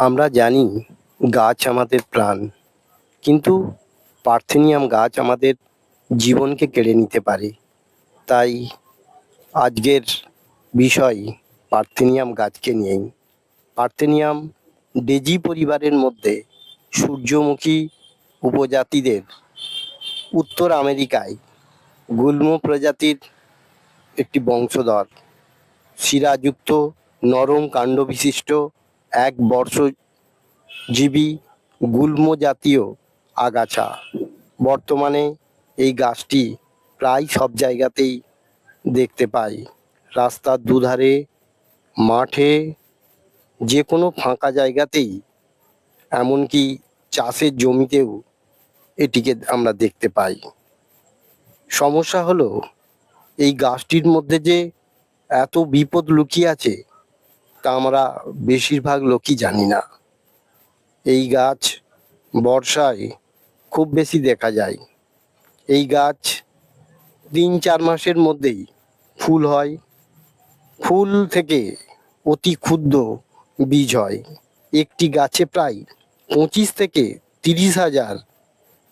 আমরা জানি গাছ আমাদের প্রাণ। কিন্তু পার্থেনিয়াম গাছ আমাদের জীবনকে কেড়ে নিতে পারে। তাই আজকের বিষয় পার্থেনিয়াম গাছকে নিয়েই। পার্থেনিয়াম ডেজি পরিবারের মধ্যে সূর্যমুখী উপজাতিদের উত্তর আমেরিকায় গুল্ম প্রজাতির একটি বংশধর। শিরাযুক্ত নরম কাণ্ড বিশিষ্ট এক বর্ষজীবী গুল্ম জাতীয় আগাছা। বর্তমানে এই গাছটি প্রায় সব জায়গাতেই দেখতে পাই। রাস্তার দুধারে, মাঠে যে কোনো ফাঁকা জায়গাতেই, এমনকি চাষের জমিতেও এটিকে আমরা দেখতে পাই। সমস্যা হলো, এই গাছটির মধ্যে যে এত বিপদ লুকিয়ে আছে তা আমরা বেশিরভাগ লোকই জানি না। এই গাছ বর্ষায় খুব বেশি দেখা যায়। এই গাছ তিন চার মাসের মধ্যেই ফুল হয়। ফুল থেকে অতি ক্ষুদ্র বীজ হয়। একটি গাছে প্রায় পঁচিশ থেকে তিরিশ হাজার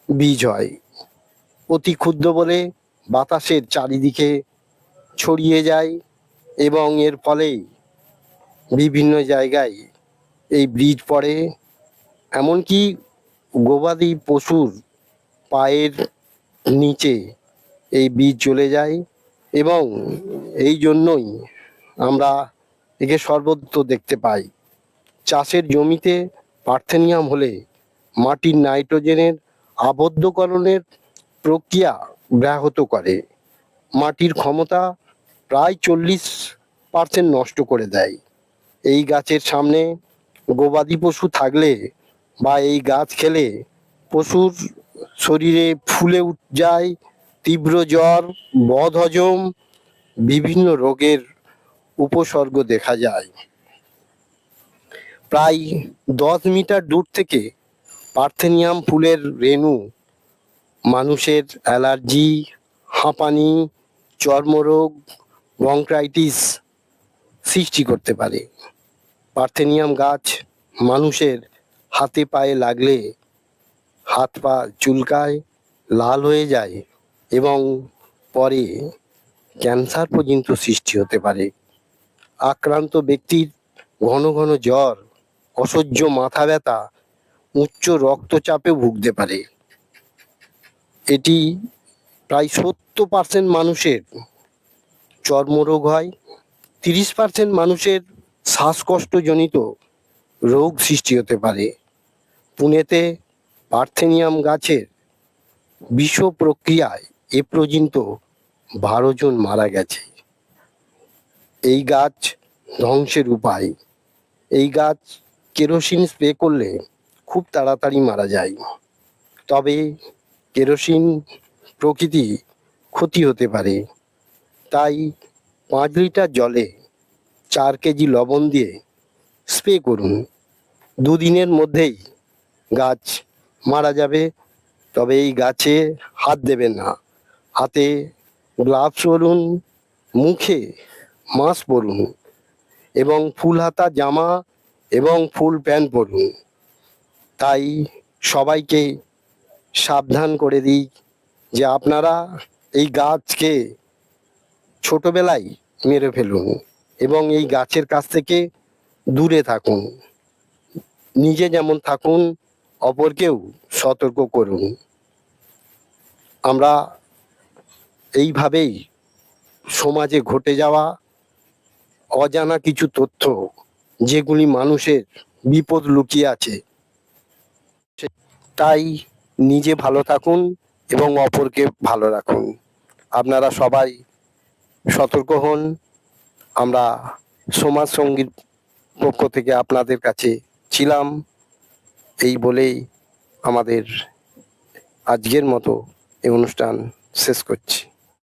বীজ হয়। অতি ক্ষুদ্র বলে বাতাসের চারিদিকে ছড়িয়ে যায় এবং এর ফলে বিভিন্ন জায়গায় এই বীজ পড়ে, এমনকি গবাদি পশুর পায়ের নিচে এই বীজ চলে যায় এবং এই জন্যই আমরা একে সর্বত্র দেখতে পাই। চাষের জমিতে পার্থেনিয়াম হলে মাটির নাইট্রোজেনের আবদ্ধকরণের প্রক্রিয়া ব্যাহত করে। মাটির ক্ষমতা প্রায় চল্লিশ পার্সেন্ট নষ্ট করে দেয়। এই গাছের সামনে গবাদি পশু থাকলে বা এই গাছ খেলে পশুর শরীরে ফুলে উঠ, যায়, তীব্র জ্বর বদহজম বিভিন্ন রোগের উপসর্গ দেখা যায়। প্রায় দশ মিটার দূর থেকে পার্থেনিয়াম ফুলের রেণু, মানুষের অ্যালার্জি, হাঁপানি, চর্মরোগ ব্রঙ্কাইটিস সৃষ্টি করতে পারে। পার্থেনিয়াম গাছ মানুষের হাতে পায়ে লাগলে হাত পা চুলকায়, লাল হয়ে যায় এবং পরে ক্যান্সার পর্যন্ত সৃষ্টি হতে পারে। আক্রান্ত ব্যক্তির ঘন ঘন জ্বর, অসহ্য মাথা ব্যথা, উচ্চ রক্তচাপে ভুগতে পারে। এটি প্রায় সত্তর পার্সেন্ট মানুষের চর্মরোগ হয়, তিরিশ পার্সেন্ট মানুষের শ্বাসকষ্টজনিত রোগ সৃষ্টি হতে পারে। পুনেতে পার্থেনিয়াম গাছের বিষ প্রক্রিয়ায় এ পর্যন্ত বারো জন মারা গেছে। এই গাছ ধ্বংসের উপায়। এই গাছ কেরোসিন স্প্রে করলে খুব তাড়াতাড়ি মারা যায়। তবে কেরোসিন প্রকৃতি ক্ষতি হতে পারে। তাই পাঁচ লিটার জলে চার কেজি লবণ দিয়ে স্প্রে করুন। দুদিনের মধ্যেই গাছ মারা যাবে, তবে এই গাছে হাত দেবেন না। হাতে গ্লাভস পরুন মুখে মাস্ক পরুন এবং ফুল হাতা, জামা এবং ফুল প্যান্ট পরুন। তাই সবাইকে সাবধান করে দিই যে আপনারা এই গাছকে ছোটবেলায় মেরে ফেলুন। এবং এই গাছের কাছ থেকে দূরে থাকুন। নিজে যেমন থাকুন, অপরকেও সতর্ক করুন। আমরা এইভাবেই সমাজে ঘটে যাওয়া অজানা কিছু তথ্য যেগুলি মানুষের বিপদ লুকিয়ে আছে তাই নিজে ভালো থাকুন এবং অপরকে ভালো রাখুন। আপনারা সবাই সতর্ক হন আমরা সমাজ সংগীত পক্ষ থেকে আপনাদের কাছে ছিলাম। এই বলেই আমাদের আজকের মতো এই অনুষ্ঠান শেষ করছি।